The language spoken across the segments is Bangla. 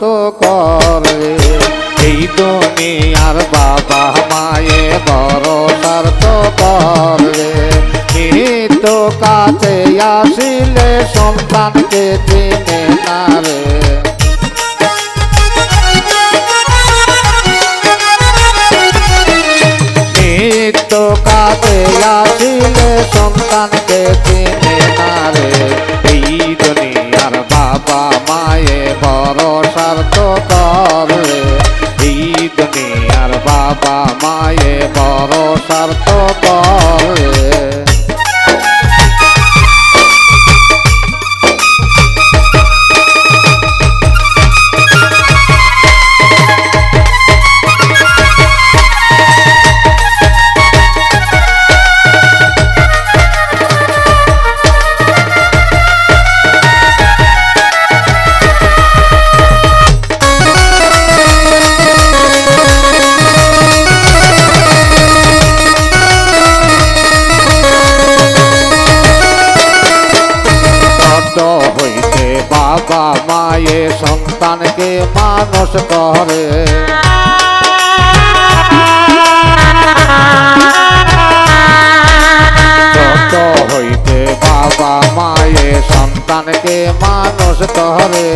তো করে। এই দুনিয়ার বাবা মায়ে বড় স্বার্থ করে। মৃত্যু কাছে আসিলে সন্তানকে চিনে না রে। কাছে আসিলে সন্তানকে চিনে না রে। এই দুনিয়ার বাবা মায়ে বড় সার্থ করে এই দুনিয়ার বাবা মায়ে বড় স্বার্থ করে হইতে বাবা মায়ে, সন্তানকে মানুষ করে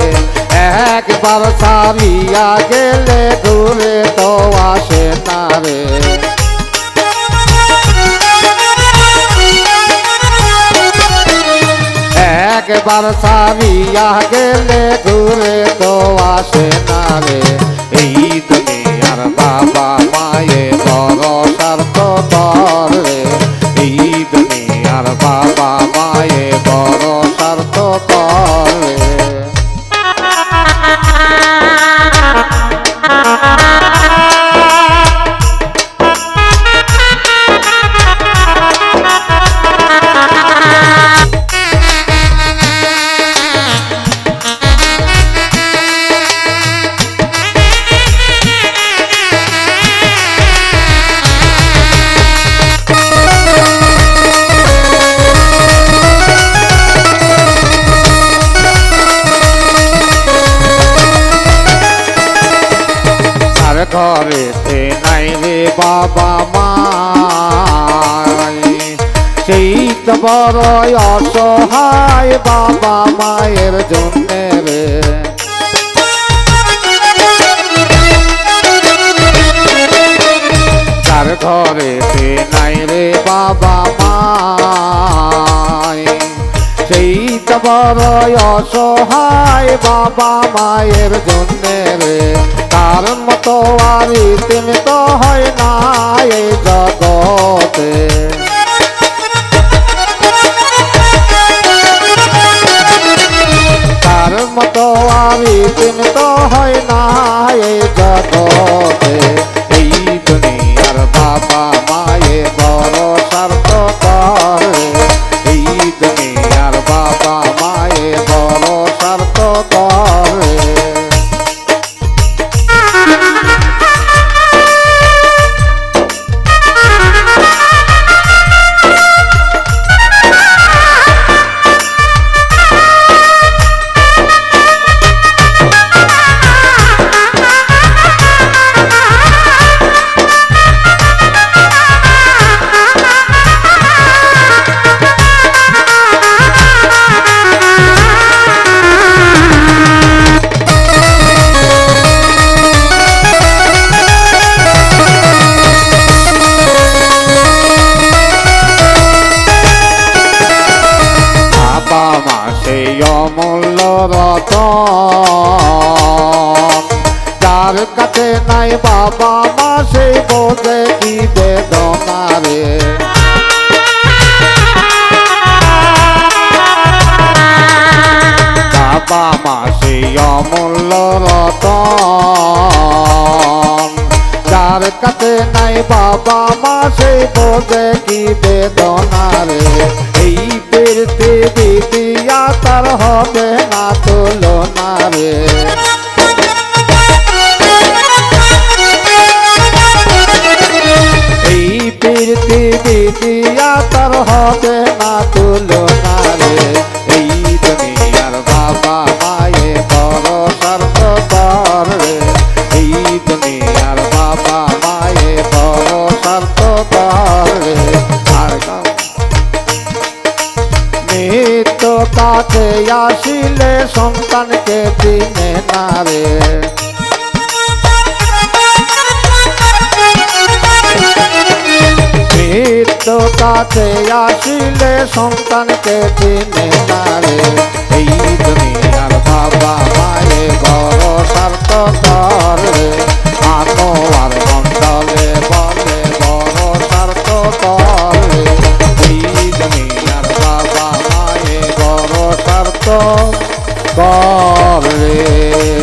একবার সারিয়া গেলে ঘুরে তো আসে না রে একবার সারিয়া গেলে ঘুরে তো আসে রে এই দুনিয়ার বাবা মায়ে আর ঘরেতে নাই রে বাবা মা সেই তো বড় অসহায় বাবা মায়ের জন্য রে। তার ঘরেতে নাই রে বাবা মা সেই তো বড় অসহায় বাবা মায়ের জন্য রে। তার মতো আর তুমি তো হয় না। অমূল্য রতন। যার কাছে নাই বাবা মা সেই বোঝে কি বেদনা রে। বাবা মা সেই অমূল্য রতন। যার কাছে নাই বাবা মা সেই বোঝে কি বেদনা রে। তুলনা রে এই পৃথিবী দিয়া তার হবে না তুলনা কাছে আসিলে সন্তানকে দিনে না রে। নিত্য কাছে আসিলে সন্তানকে দিনে না I believe.